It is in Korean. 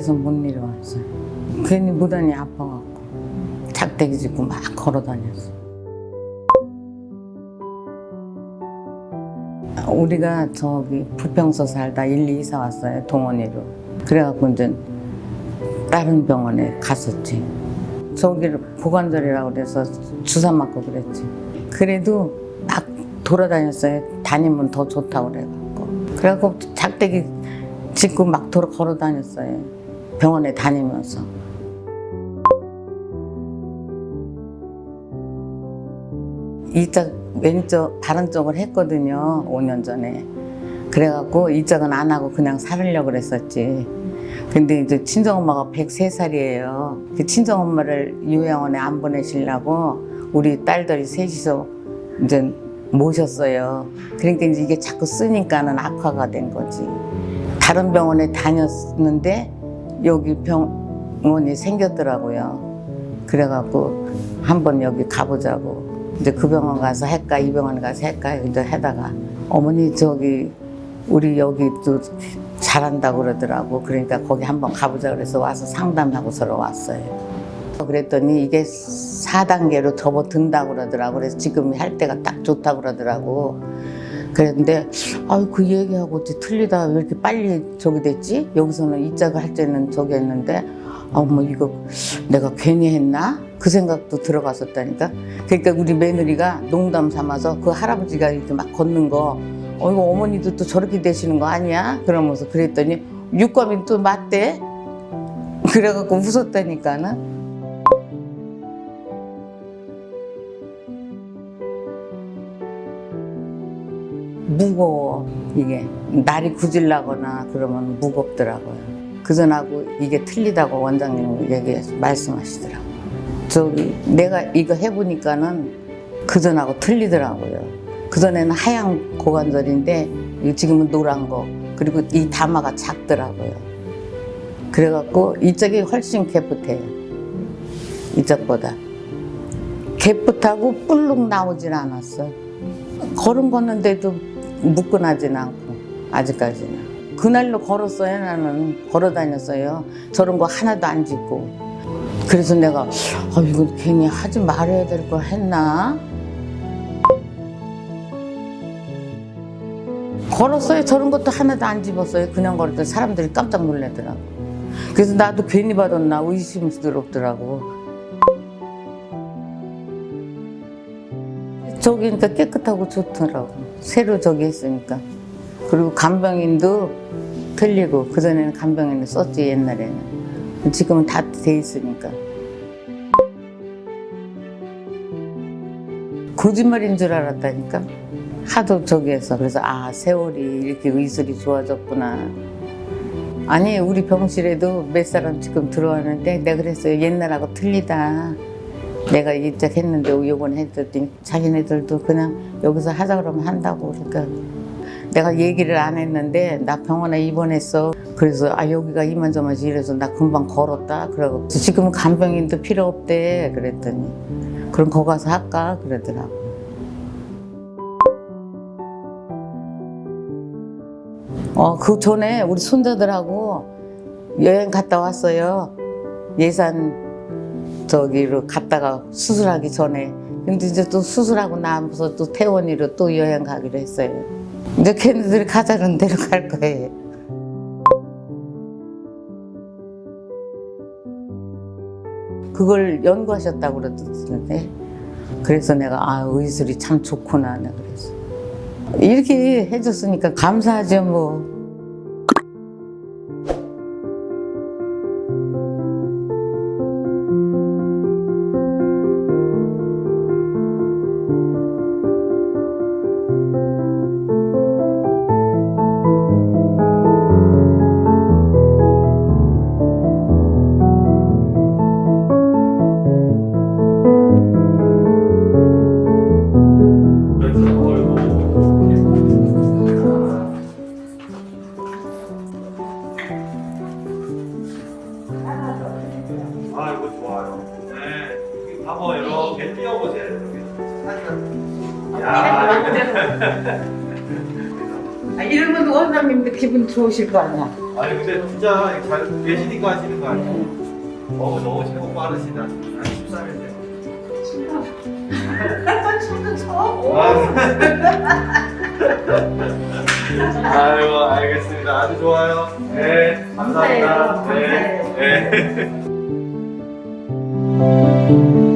멍해서 못 내려왔어요. 괜히 무단히 아파갖고 작대기 짚고 막 걸어 다녔어. 우리가 저기 부평서 살다 1, 2 이사 왔어요. 동원이로. 그래갖고 이제 다른 병원에 갔었지. 저기를 보관절이라고 그래서 주사 맞고 그랬지. 그래도 막 돌아다녔어요. 다니면 더 좋다고 그래갖고. 그래갖고 작대기 짚고 막 돌아 걸어 다녔어요. 병원에 다니면서. 이쪽 왼쪽 다른 쪽을 했거든요. 5년 전에. 그래갖고 이쪽은 안 하고 그냥 살으려고 그랬었지. 근데 이제 친정엄마가 103살이에요. 그 친정엄마를 요양원에 안 보내시려고 우리 딸들이 셋이서 이제 모셨어요. 그러니까 이제 이게 자꾸 쓰니까는 악화가 된 거지. 다른 병원에 다녔는데 여기 병원이 생겼더라고요. 그래갖고 한번 여기 가보자고. 이제 그 병원 가서 할까 이 병원 가서 할까 이제 하다가 어머니 저기 우리 여기 또 잘한다고 그러더라고. 그러니까 거기 한번 가보자 그래서 와서 상담하고 서로 왔어요. 그랬더니 이게 4단계로 접어든다고 그러더라고. 그래서 지금 할 때가 딱 좋다고 그러더라고. 그랬는데 아유 그 얘기하고 틀리다 왜 이렇게 빨리 저기 됐지? 여기서는 이 짝을 할 때는 저기 했는데 아 뭐 이거 내가 괜히 했나? 그 생각도 들어갔었다니까. 그러니까 우리 며느리가 농담 삼아서 그 할아버지가 이렇게 막 걷는 거 어, 이거 어머니도 또 저렇게 되시는 거 아니야? 그러면서 그랬더니 육감이 또 맞대? 그래갖고 웃었다니까는. 무거워, 이게. 날이 굳으려거나 그러면 무겁더라고요. 그전하고 이게 틀리다고 원장님 얘기 말씀하시더라고요. 저기 내가 이거 해보니까는 그전하고 틀리더라고요. 그전에는 하얀 고관절인데 이 지금은 노란 거 그리고 이 담화가 작더라고요. 그래갖고 이쪽이 훨씬 개풋해요. 이쪽보다. 개풋하고 뿔룩 나오질 않았어. 걸음 걷는데도 묶어나진 않고 아직까지는. 그날로 걸었어요 나는 걸어 다녔어요. 저런 거 하나도 안 짓고. 그래서 내가 아 이거 괜히 하지 말아야 될 걸 했나? 걸었어요. 저런 것도 하나도 안 집었어요. 그냥 걸었더니 사람들이 깜짝 놀라더라고. 그래서 나도 괜히 받았나 의심스럽더라고. 저기니까 깨끗하고 좋더라고. 새로 저기 했으니까. 그리고 간병인도 틀리고 그전에는 간병인을 썼지 옛날에는. 지금은 다 돼 있으니까. 거짓말인 줄 알았다니까. 하도 저기 해서 그래서 아 세월이 이렇게 의술이 좋아졌구나. 아니 우리 병실에도 몇 사람 지금 들어왔는데 내가 그랬어요 옛날하고 틀리다. 내가 입작했는데 요번 했더니 자기네들도 그냥 여기서 하자 그러면 한다고 그러니까 내가 얘기를 안 했는데 나 병원에 입원했어. 그래서 아 여기가 이만저만지 이래서 나 금방 걸었다. 그러고 지금은 간병인도 필요 없대. 그랬더니 그럼 거기 가서 할까 그러더라고. 어, 그 전에 우리 손자들하고 여행 갔다 왔어요. 예산 저기로 갔다가 수술하기 전에. 근데 이제 또 수술하고 나면서 또 태원이로 또 여행 가기로 했어요. 이제 걔네들이 가자는 데로 갈 거예요. 그걸 연구하셨다고 그러던데. 그래서 내가 아 의술이 참 좋구나 내가 그랬어. 이렇게 해줬으니까 감사하죠 뭐. 아이고 좋아요. 네. 한번 이렇게 뛰어보세요. 이렇게. 야. 아, 이러면 원장님도 기분 좋으실 거 아니야. 아니 근데 진짜 잘 계시니까 하시는 거 아니에요? 어 너무 제법 빠르시다. 한 13일 때. 춤도 춰. 아유 알겠습니다. 아주 좋아요. 네 감사합니다. 감사해요. 네. 네.